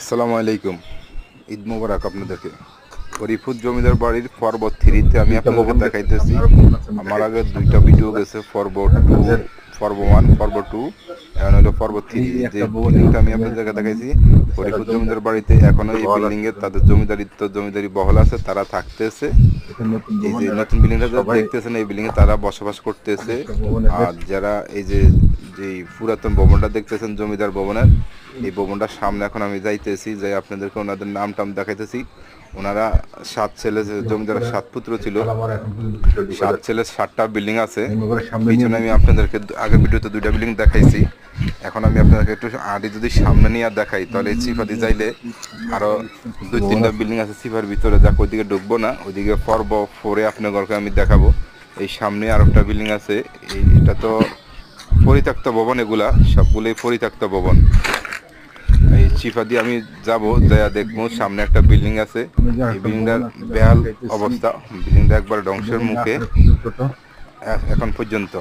আসসালামু আলাইকুম। ঈদ মোবারক আপনাদেরকে। হরিফুদ জমিদার বাড়ির পর্ব থ্রিতে আমি আপনাদেরকে দেখাইতেছি। আমার আগে দুইটা ভিডিও গেছে পর্ব টু পর্ব ওয়ান পর্ব টু এখন হলো পর্ব থ্রি যে বিল্ডিংটা আমি আপনাদেরকে দেখাইছি হরিফুদ জমিদার বাড়িতে এখনও এই বিল্ডিং এ তাদের জমিদারিত্ব জমিদারি বহল আছে তারা থাকতেছে। এই যে নতুন বিল্ডিংটা দেখতেছেন এই বিল্ডিং এ তারা বসবাস করতেছে। আর যারা এই যে যে পুরাতন ভবনটা দেখতেছেন জমিদার ভবনের, এই ভবনটার সামনে এখন আমি যাইতেছি যে আপনাদেরকে ওনাদের নাম টাম দেখাইতেছি। ওনারা সাত ছেলে জমিদারের সাত পুত্র ছিল, সাত ছেলে সাতটা বিল্ডিং আছে। পিছনে আমি আপনাদেরকে আগের ভিডিওতে দুইটা বিল্ডিং দেখাইছি। এখন আমি আপনাদেরকে একটু আগে যদি সামনে নিয়ে আর দেখাই, তাহলে চিফাতি যাইলে আরও দুই তিনটা বিল্ডিং আছে চিফার ভিতরে, যাক ওইদিকে ঢুকবো না, ওইদিকে পর্ব ফোরে আপনাদেরকে আমি দেখাবো। এই সামনে আর একটা বিল্ডিং আছে এটা তো পরিত্যক্ত ভবন এগুলা সবগুলোই পরিত্যক্ত ভবন। এই চিফা দিয়ে আমি যাব যাইয়া দেখব সামনে একটা বিল্ডিং আছে। এই বিল্ডিংটার বেহাল অবস্থা বিল্ডিংটা একবার ধ্বংসের মুখে এখন পর্যন্ত।